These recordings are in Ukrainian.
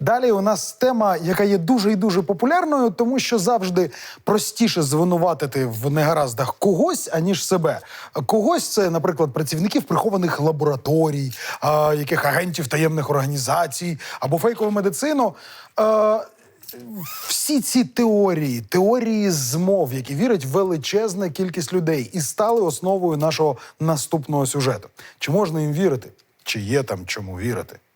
Далі у нас тема, яка є дуже і дуже популярною, тому що завжди простіше звинуватити в негараздах когось, аніж себе. Когось це, наприклад, працівників прихованих лабораторій, а, яких агентів таємних організацій або фейкову медицину. Е, всі ці теорії, теорії змов, які вірить величезна кількість людей, і стали основою нашого наступного сюжету. Чи можна їм вірити? Чи є там чому вірити? –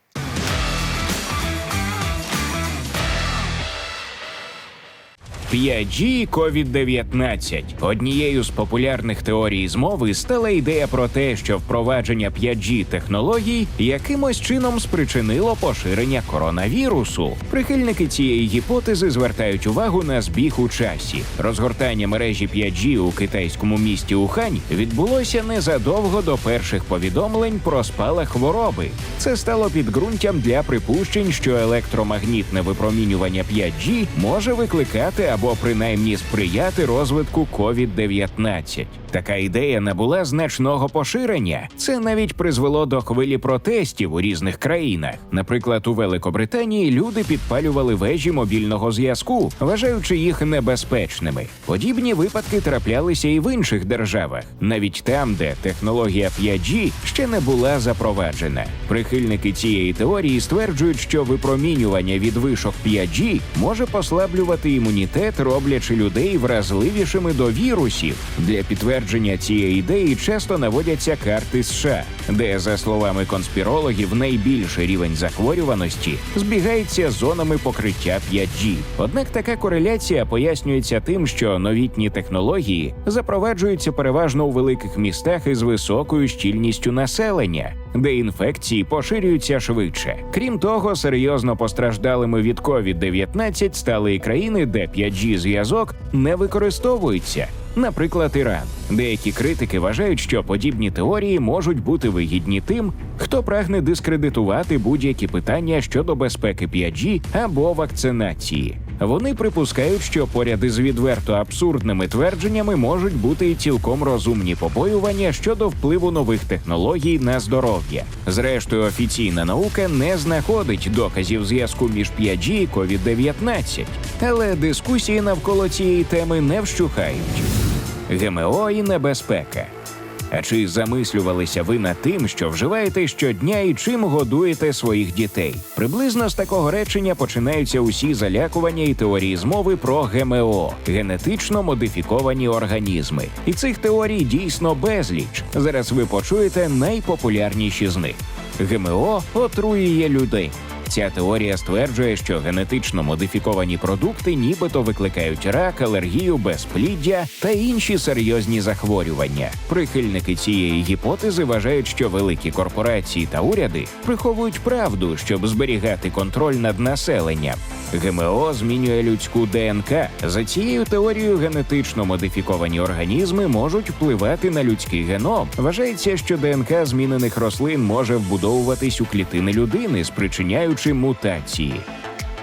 5G COVID-19. Однією з популярних теорій змови стала ідея про те, що впровадження 5G технологій якимось чином спричинило поширення коронавірусу. Прихильники цієї гіпотези звертають увагу на збіг у часі. Розгортання мережі 5G у китайському місті Ухань відбулося незадовго до перших повідомлень про спалах хвороби. Це стало підґрунтям для припущень, що електромагнітне випромінювання 5G може викликати або принаймні сприяти розвитку COVID-19. Така ідея набула значного поширення. Це навіть призвело до хвилі протестів у різних країнах. Наприклад, у Великобританії люди підпалювали вежі мобільного зв'язку, вважаючи їх небезпечними. Подібні випадки траплялися і в інших державах, навіть там, де технологія 5G ще не була запроваджена. Прихильники цієї теорії стверджують, що випромінювання від вишок 5G може послаблювати імунітет, роблячи людей вразливішими до вірусів. Для підтвердження цієї ідеї часто наводяться карти США, де, за словами конспірологів, найбільший рівень захворюваності збігається з зонами покриття 5G. Однак така кореляція пояснюється тим, що новітні технології запроваджуються переважно у великих містах із високою щільністю населення, де інфекції поширюються швидше. Крім того, серйозно постраждалими від COVID-19 стали і країни, де 5G зв'язок не використовується. Наприклад, Іран. Деякі критики вважають, що подібні теорії можуть бути вигідні тим, хто прагне дискредитувати будь-які питання щодо безпеки 5G або вакцинації. Вони припускають, що поряд із відверто абсурдними твердженнями можуть бути і цілком розумні побоювання щодо впливу нових технологій на здоров'я. Зрештою, офіційна наука не знаходить доказів зв'язку між 5G і COVID-19, але дискусії навколо цієї теми не вщухають. ГМО і небезпека. А чи замислювалися ви над тим, що вживаєте щодня і чим годуєте своїх дітей? Приблизно з такого речення починаються усі залякування і теорії змови про ГМО генетично модифіковані організми. І цих теорій дійсно безліч. Зараз ви почуєте найпопулярніші з них. ГМО отруює людей. Ця теорія стверджує, що генетично модифіковані продукти нібито викликають рак, алергію, безпліддя та інші серйозні захворювання. Прихильники цієї гіпотези вважають, що великі корпорації та уряди приховують правду, щоб зберігати контроль над населенням. ГМО змінює людську ДНК. За цією теорією, генетично модифіковані організми можуть впливати на людський геном. Вважається, що ДНК змінених рослин може вбудовуватись у клітини людини, спричиняючи мутації.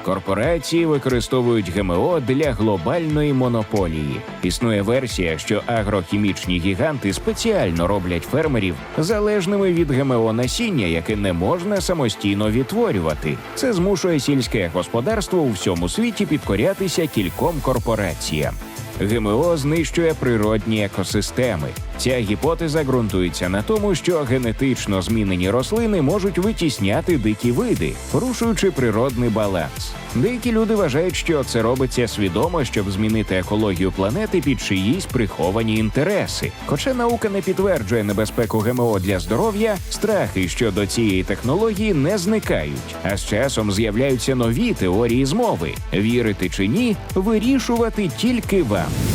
Корпорації використовують ГМО для глобальної монополії. Існує версія, що агрохімічні гіганти спеціально роблять фермерів залежними від ГМО насіння, яке не можна самостійно відтворювати. Це змушує сільське господарство у всьому світі підкорятися кільком корпораціям. ГМО знищує природні екосистеми. Ця гіпотеза ґрунтується на тому, що генетично змінені рослини можуть витісняти дикі види, порушуючи природний баланс. Деякі люди вважають, що це робиться свідомо, щоб змінити екологію планети під чиїсь приховані інтереси. Хоча наука не підтверджує небезпеку ГМО для здоров'я, страхи щодо цієї технології не зникають, а з часом з'являються нові теорії змови. Вірити чи ні, вирішувати тільки вам. Yeah.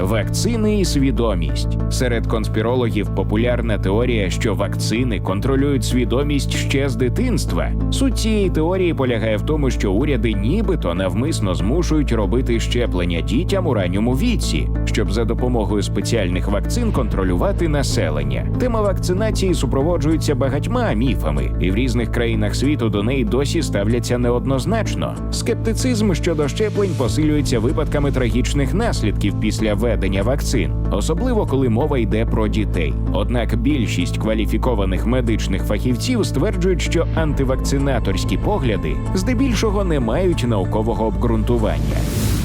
Вакцини і свідомість серед конспірологів популярна теорія, що вакцини контролюють свідомість ще з дитинства. Суть цієї теорії полягає в тому, що уряди нібито навмисно змушують робити щеплення дітям у ранньому віці, щоб за допомогою спеціальних вакцин контролювати населення. Тема вакцинації супроводжується багатьма міфами, і в різних країнах світу до неї досі ставляться неоднозначно. Скептицизм щодо щеплень посилюється випадками трагічних наслідків після введення вакцин, особливо коли мова йде про дітей. Однак більшість кваліфікованих медичних фахівців стверджують, що антивакцинаторські погляди здебільшого не мають наукового обґрунтування.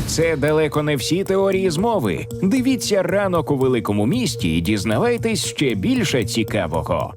Це далеко не всі теорії змови. Дивіться ранок у великому місті і дізнавайтесь ще більше цікавого.